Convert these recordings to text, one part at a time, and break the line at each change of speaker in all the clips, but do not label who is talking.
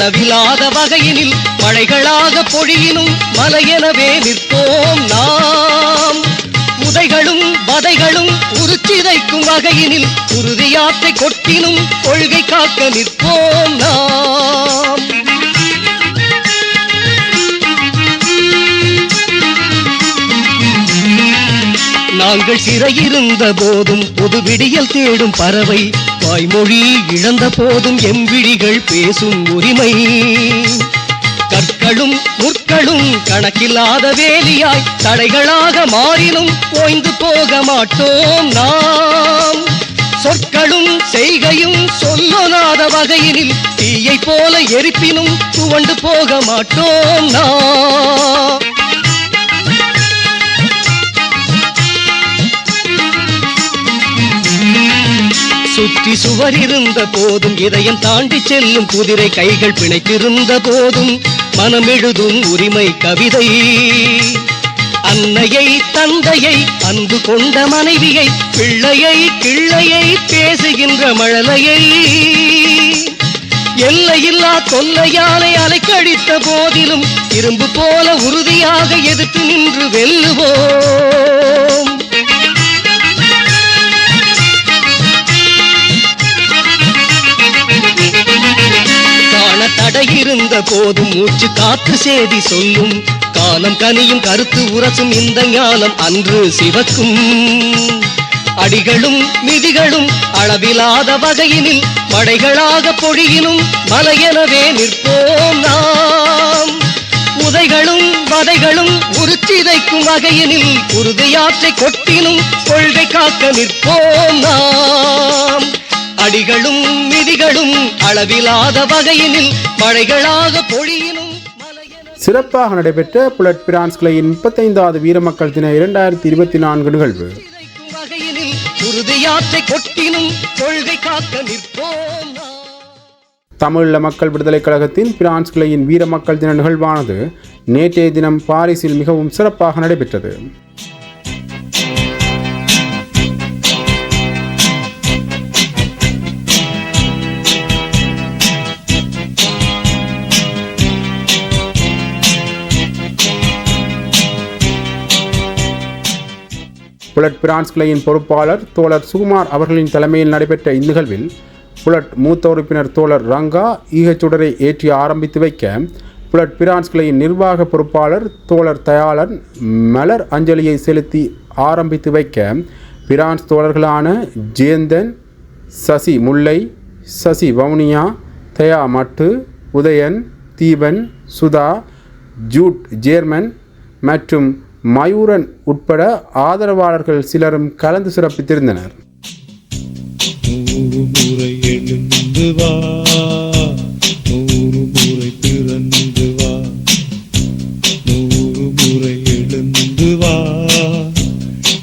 அளவிலாத வகையினில் மழைகளாக பொழியினும் மலையெனவே நிற்போம் நாம். உதைகளும் வதைகளும் உருச்சிதைக்கும் வகையினில் உறுதியாற்றை கொட்டினும் கொள்கை காக்க நிற்போம் நாம். நாங்கள் சிறையிருந்த போதும் பொது விடியல் தேடும் பறவை வாய்மொழி இழந்த போதும் எம்பிடிகள் பேசும் உரிமை. கற்களும் முற்களும் கணக்கில்லாத வேலியாய் தடைகளாக மாறினும் ஓய்ந்து போக மாட்டோம் நாம். சொற்களும் செய்கையும் சொல்லாத வகையினில் தீயை போல எரிப்பினும் துவண்டு போக மாட்டோம் நாம். சுற்றி சுவர் இருந்த போதும் இதயம் தாண்டி செல்லும் குதிரை கைகள் பிணைத்திருந்த போதும் மனம் எழுதும் உரிமை கவிதை. அன்னையை தந்தையை அன்பு கொண்ட மனைவியை பிள்ளையை கிள்ளையை பேசுகின்ற மழலையை. எல்லையில்லா தொல்லையாலை அலைக்கழித்த போதிலும் இரும்பு போல உறுதியாக எதிர்த்து நின்று வெல்லுவோம். தடையிருந்த போதும் மூச்சு காத்து சேதி சொல்லும். காலம் கனியும் கருத்து உரசும் இந்த ஞானம் அன்று சிவக்கும். அடிகளும் மிதிகளும் அளவிலாத வகையினில் மடைகளாக பொழியினும் மலையெனவே நிற்போம் நாம். உதைகளும் வதைகளும் உருச்சிதைக்கும் வகையினில் உறுதியாற்றை கொட்டினும் கொள்கை காக்க நிற்போம் நாம். அடிகளும் மிதிகளும் அளவிலாத வகையினில் மழைகளாக பொழியினும்
சிறப்பாக நடைபெற்ற புலட் பிரான்ஸ் கிளையின் முப்பத்தைந்தாவது வீரமக்கள் தின இரண்டாயிரத்தி இருபத்தி நான்கு நிகழ்வு. தமிழீழ மக்கள் விடுதலைக் கழகத்தின் பிரான்ஸ் கிளையின் வீரமக்கள் தின நிகழ்வானது நேற்றைய தினம் பாரிஸில் மிகவும் சிறப்பாக நடைபெற்றது புலட் பிரான்ஸ் கிளையின் பொறுப்பாளர் தோழர் சுகுமார் அவர்களின் தலைமையில் நடைபெற்ற இந்நிகழ்வில் புலட் மூத்த உறுப்பினர் தோழர் ரங்கா ஈகச்சுடரை ஏற்றி ஆரம்பித்து வைக்க புலட் பிரான்ஸ் கிளையின் நிர்வாக பொறுப்பாளர் தோழர் தயாளன் மலர் அஞ்சலியை செலுத்தி ஆரம்பித்து வைக்க பிரான்ஸ் தோழர்களான ஜேந்தன் சசி முல்லை சசி வவுனியா தயா மட்டு உதயன் தீபன் சுதா ஜூட் ஜேர்மன் மற்றும் மயூரன் உட்பட ஆதரவாளர்கள் சிலரும் கலந்து சிறப்பித்திருந்தனர்.
எழுந்து வா.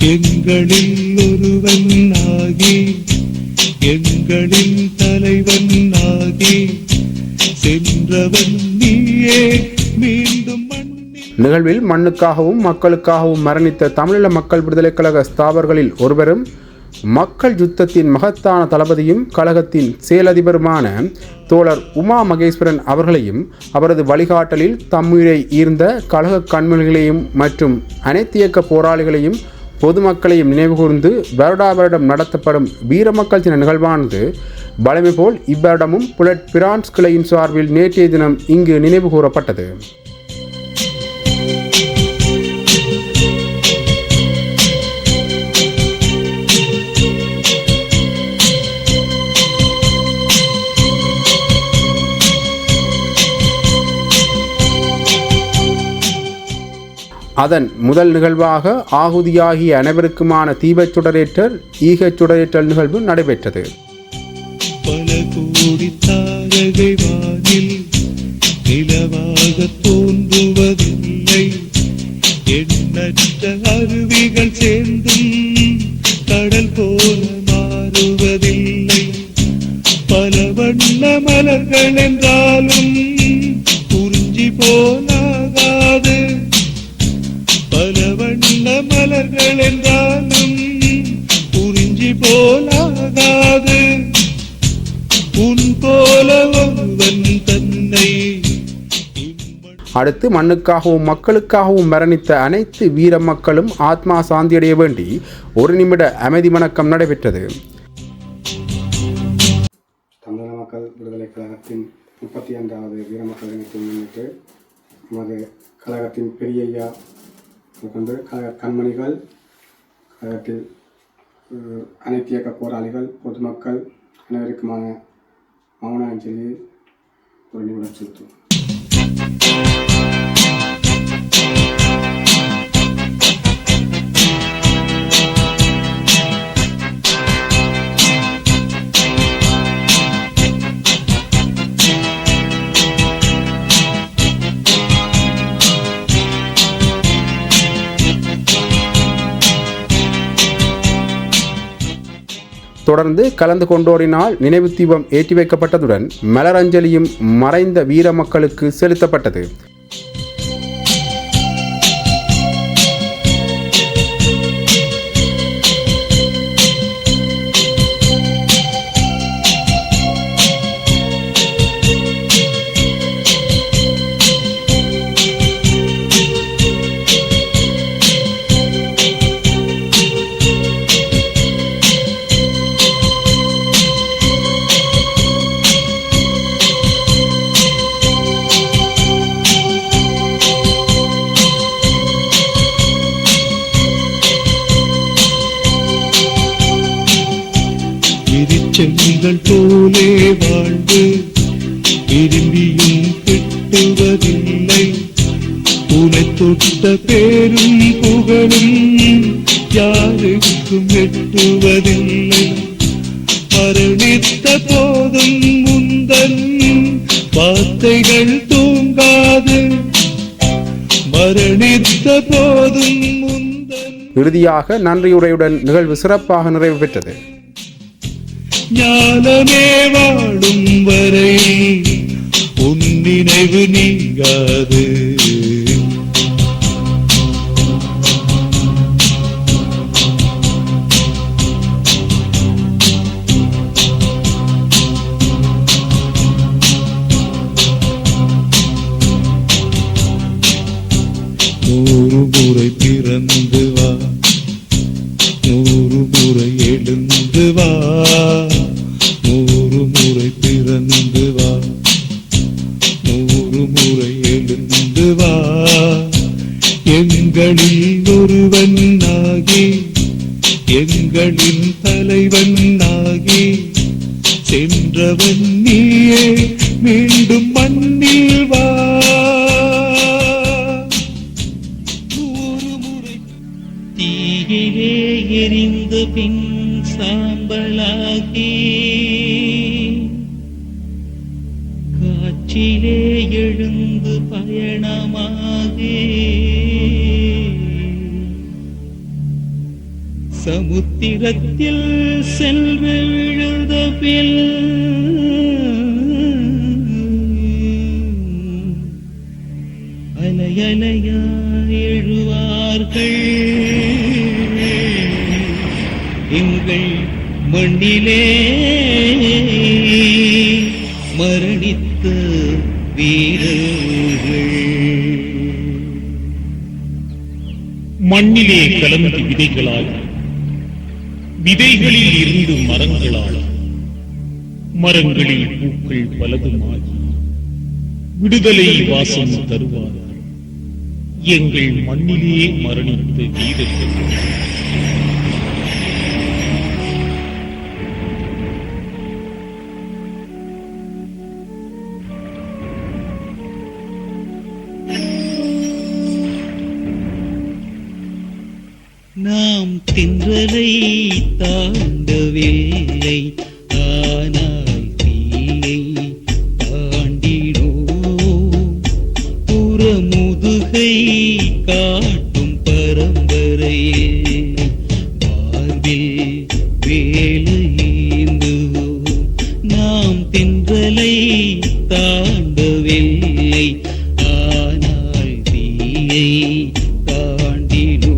எங்களில் ஒருவன் ஆகி எங்களின் தலைவன் ஆகி சென்றவன் நீயே.
நிகழ்வில் மண்ணுக்காகவும் மக்களுக்காகவும் மரணித்த தமிழீழ மக்கள் விடுதலைக் கழக ஸ்தாபர்களில் ஒருவரும் மக்கள் யுத்தத்தின் மகத்தான தளபதியும் கழகத்தின் செயலதிபருமான தோழர் உமா மகேஸ்வரன் அவர்களையும் அவரது வழிகாட்டலில் தம்முயிரை ஈர்ந்த கழக கண்மணிகளையும் மற்றும் அனைத்து இயக்க போராளிகளையும் பொதுமக்களையும் நினைவுகூர்ந்து வருடா வருடம் நடத்தப்படும் வீரமக்கள் தின நிகழ்வானது பலமை போல் இவ்வருடமும் புலட் பிரான்ஸ் கிளையின் சார்பில் நேற்றைய தினம் இங்கு நினைவு கூறப்பட்டது. அதன் முதல் நிகழ்வாக ஆகுதியாகிய அனைவருக்குமான தீபச் சுடரேற்றல் ஈகச் சுடரேற்றல் நிகழ்வு நடைபெற்றது.
பல கோடி தாரகை வானில் நிலவாக தோன்றுவதில்லை. எண்ணற்ற அருவிகள் சேர்ந்தும் கடல் போல மாறுவதில்லை. பல வண்ண மலர்கள் என்றாலும் குறிஞ்சி போலாகாது. என்றாலும் குறிஞ்சி போலாகாது. உன் போல ஒரு ஒருவன் தன்னை இன்ப
அடுத்து மண்ணுக்காகவும் மக்களுக்காகவும் மரணித்த அனைத்து வீர மக்களும் ஆத்மா சாந்தியடைய வேண்டி ஒரு நிமிட அமைதி வணக்கம் நடைபெற்றது.
தமிழக மக்கள் விடுதலை கழகத்தின் முப்பத்தி ஐந்தாவது வீரமக்கள் தினத்தை முன்னிட்டு நமது கழகத்தின் பெரியய்யா கொண்டு கழக கண்மணிகள் அதற்கு அனைத்து இயக்க போராளிகள் பொதுமக்கள் அனைவருக்குமான மௌன அஞ்சலியை ஒரு நிமிடம் செலுத்துவோம்.
தொடர்ந்து கலந்து கொண்டோரினால் நினைவு தீபம் ஏற்றி வைக்கப்பட்டதுடன் மலரஞ்சலியும் மறைந்த வீர மக்களுக்கு செலுத்தப்பட்டது.
போலே வாழ்வு. விரும்பியும் கிட்டுவதில்லை. உனை தொட்ட பேரும் புகழும். யாருக்கும் எட்டுவதில்லை. மரணித்த போதும் முந்தன். வார்த்தைகள் தூங்காது. மரணித்த போதும்
இறுதியாக நன்றியுரையுடன் நிகழ்வு சிறப்பாக நிறைவு பெற்றது.
ஞானமே வாழும் வரை உன் நினைவு நீங்காது. சென்றவன் நீயே மீண்டும் மண்ணில் வா. நூறு முறை
தீயிலே எரிந்து பின் சாம்பலாகி காற்றிலே எழுந்து பயணமாகி சமுத்திரத்தில் சென்று பின் அலையலையாய் எழுவார்கள். எங்கள் மண்ணிலே மரணித்த வீரர்கள்.
மண்ணிலே கலந்து விதைகளால் விதைகளில் இருந்து மரங்களால் மரங்களில் பூக்கள் பலதுமாகி விடுதலை வாசம் தருவார்கள் எங்கள் மண்ணிலே மரணித்த வீரர்கள்.
நாம் தின்றலை தாண்டவில்லை. ஆனால் தீயை தாண்டினோ புறமுதுகை காட்டும் பரம்பரையே. வாழ்வில் வேலையேந்து நாம் தின்றலை தாண்டவில்லை. ஆனால் தீயை தாண்டினோ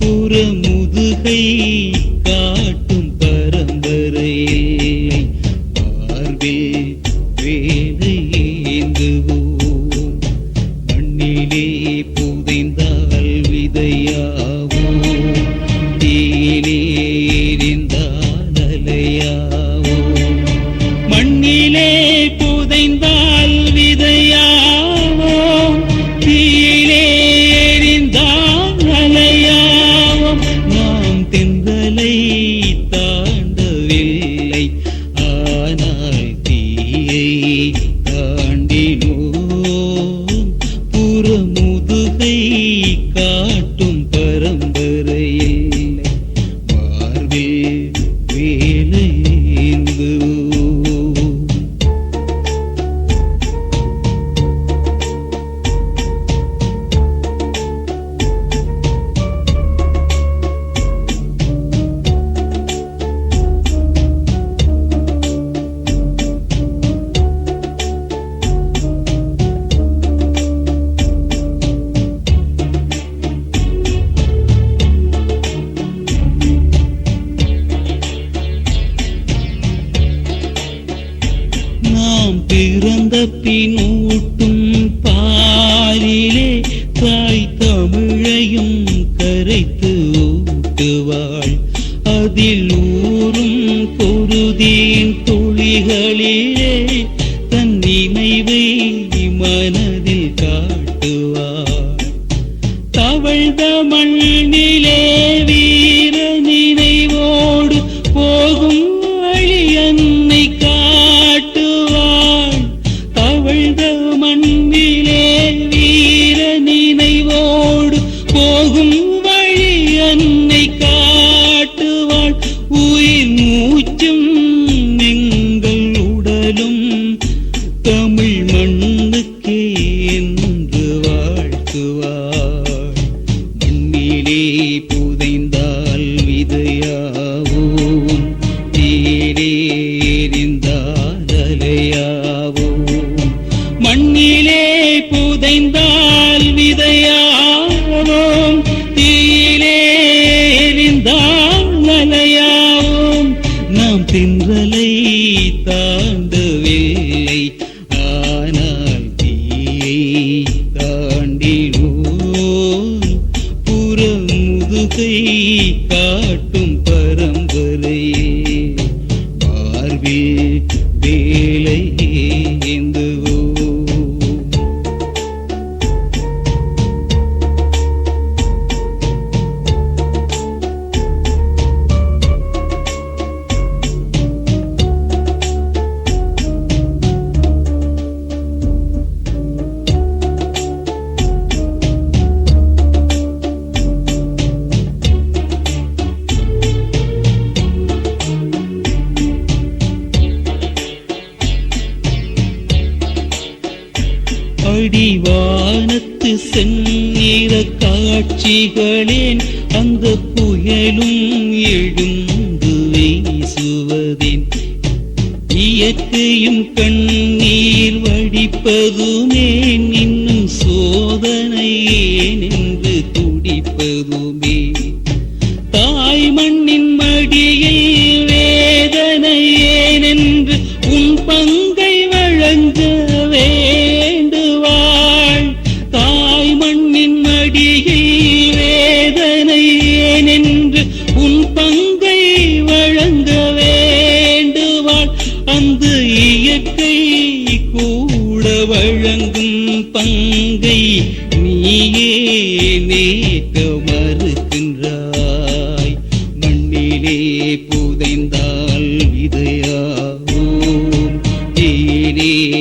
புறமுதுகை காட்டும் வைத்து ஊட்டுவாள் அதில் ஊரும் பொருதியின் துளிகளிலே தன் நினைவை மனதில் காட்டுவாள் தவழ்ந்த மண்ணிலே புதைந்த அடிவானத்து செந்நிற காட்சிகளேன் அந்த புயலும் எழுந்து வீசுவதேன். இயற்கையும் கண்ணீர் வடிப்பதுமே நின் ಕೈ